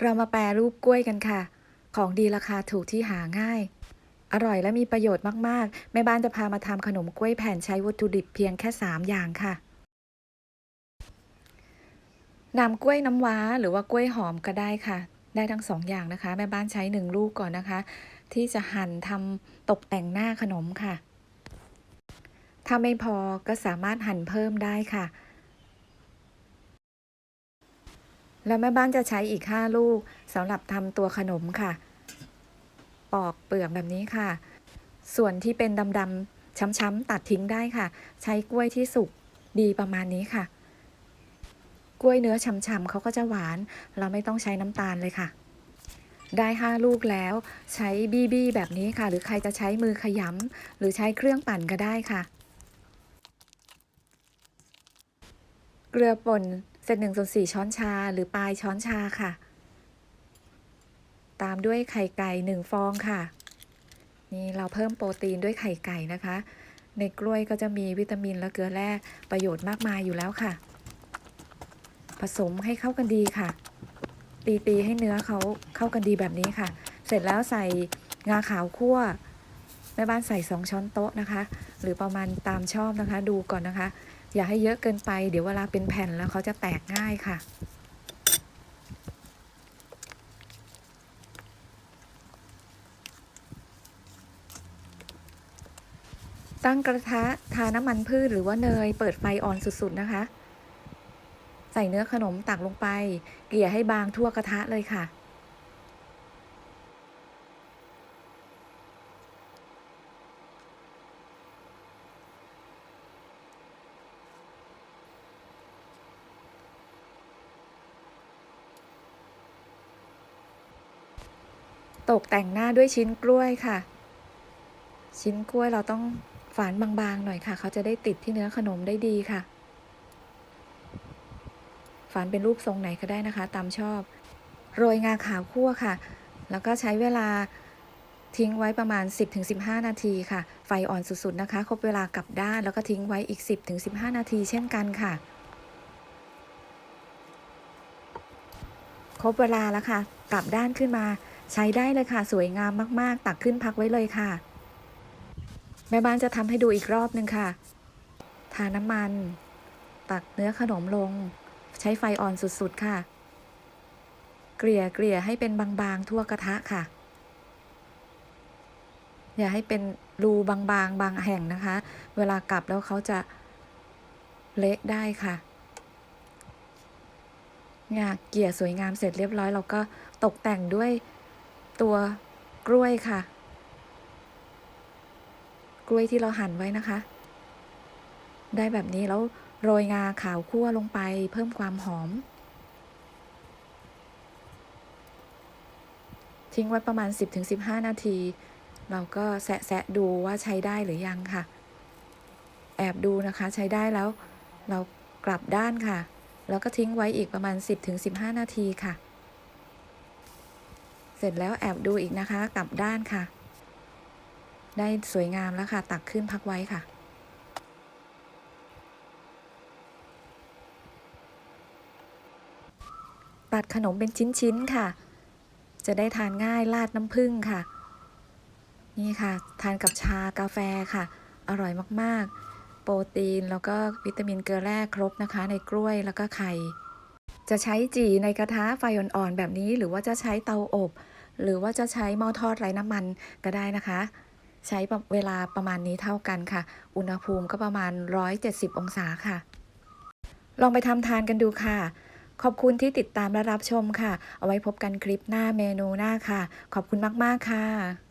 เรามาแปรรูปกล้วยกันค่ะ ของดีราคาถูกที่หาง่าย อร่อยและมีประโยชน์มาก ๆ แม่บ้านจะพามาทำขนมกล้วยแผ่นใช้วัตถุดิบเพียงแค่ 3 อย่างค่ะนำกล้วยน้ำว้าหรือว่ากล้วยหอมก็ได้ค่ะ ได้ทั้งสองอย่างนะคะ แม่บ้านใช้หนึ่งลูกก่อนนะคะ ที่จะหั่นทำตกแต่งหน้าขนมค่ะ ถ้าไม่พอก็สามารถหั่นเพิ่มได้ค่ะ แล้วแม่บ้านจะใช้อีก 5 ลูกสำหรับทำตัวขนมค่ะ ปอกเปลือกแบบนี้ค่ะ ส่วนที่เป็นดำๆช้ำๆตัดทิ้งได้ค่ะ ใช้กล้วยที่สุกดีประมาณนี้ค่ะ กล้วยเนื้อฉ่ำๆเขาก็จะหวาน เราไม่ต้องใช้น้ำตาลเลยค่ะ ได้ 5 ลูกแล้ว ใช้บีบีแบบนี้ค่ะ หรือใครจะใช้มือขยำหรือใช้เครื่องปั่นก็ได้ค่ะ เกลือป่น เศษหนึ่งส่วนสี่ช้อนชาหรือปลายช้อนชาค่ะ ตามด้วยไข่ไก่หนึ่งฟองค่ะ นี่เราเพิ่มโปรตีนด้วยไข่ไก่นะคะ ในกล้วยก็จะมีวิตามินและเกลือแร่ประโยชน์มากมายอยู่แล้วค่ะ ผสมให้เข้ากันดีค่ะ ตีตีให้เนื้อเขาเข้ากันดีแบบนี้ค่ะ เสร็จแล้วใส่งาขาวคั่ว แม่บ้านใส่สองช้อนโต๊ะนะคะ หรือประมาณตามชอบนะคะ ดูก่อนนะคะ อย่าให้เยอะเกินไป เดี๋ยวเวลาเป็นแผ่นแล้วเขาจะแตกง่ายค่ะ ตั้งกระทะทาน้ำมันพืชหรือว่าเนย เปิดไฟอ่อนสุดๆนะคะ ใส่เนื้อขนมตักลงไป เกลี่ยให้บางทั่วกระทะเลยค่ะ ตกแต่งหน้าด้วยชิ้นกล้วยค่ะ ชิ้นกล้วยเราต้องฝานบางๆหน่อยค่ะ เขาจะได้ติดที่เนื้อขนมได้ดีค่ะ ฝานเป็นรูปทรงไหนก็ได้นะคะ ตามชอบ โรยงาขาวคั่วค่ะ แล้วก็ใช้เวลาทิ้งไว้ประมาณ 10-15 นาทีค่ะ ไฟอ่อนสุดๆนะคะ ครบเวลากลับด้านแล้วก็ทิ้งไว้อีก 10-15 นาทีเช่นกันค่ะ ครบเวลาแล้วค่ะ กลับด้านขึ้นมา ใช้ได้เลยค่ะ สวยงามมากๆ ตักขึ้นพักไว้เลยค่ะ แม่บ้านจะทำให้ดูอีกรอบนึงค่ะ ทาน้ำมัน ตักเนื้อขนมลง ใช้ไฟอ่อนสุดๆค่ะ เกลี่ยเกลี่ยให้เป็นบางๆทั่วกระทะค่ะ อย่าให้เป็นรูบางๆ บางแห่งนะคะ เวลากลับแล้วเขาจะเละได้ค่ะเนี่ยเกลี่ยสวยงามเสร็จเรียบร้อยเราก็ตกแต่งด้วย ตัวกล้วยค่ะ กล้วยที่เราหั่นไว้นะคะ ได้แบบนี้แล้วโรยงาขาวคั่วลงไปเพิ่มความหอม ทิ้งไว้ประมาณ 10-15 นาที เราก็แสะๆดูว่าใช้ได้หรือยังค่ะ แอบดูนะคะใช้ได้แล้ว เรากลับด้านค่ะ แล้วก็ทิ้งไว้อีกประมาณ 10-15 นาทีค่ะ เสร็จแล้วแอบดูอีกนะคะ กลับด้านค่ะ ได้สวยงามแล้วค่ะ ตักขึ้นพักไว้ค่ะ ตัดขนมเป็นชิ้นๆค่ะ จะได้ทานง่ายราดน้ำผึ้งค่ะ นี่ค่ะ ทานกับชากาแฟค่ะ อร่อยมากๆ โปรตีนแล้วก็วิตามินเกลือแร่ครบนะคะ ในกล้วยแล้วก็ไข่ จะใช้จี่ในกระทะไฟอ่อนๆแบบนี้ หรือว่าจะใช้เตาอบ หรือว่าจะใช้หม้อทอดไร้น้ำมันก็ได้นะคะ ใช้เวลาประมาณนี้เท่ากันค่ะ อุณหภูมิก็ประมาณ 170 องศาค่ะ ลองไปทำทานกันดูค่ะ ขอบคุณที่ติดตามและรับชมค่ะ เอาไว้พบกันคลิปหน้าเมนูหน้าค่ะ ขอบคุณมากๆค่ะ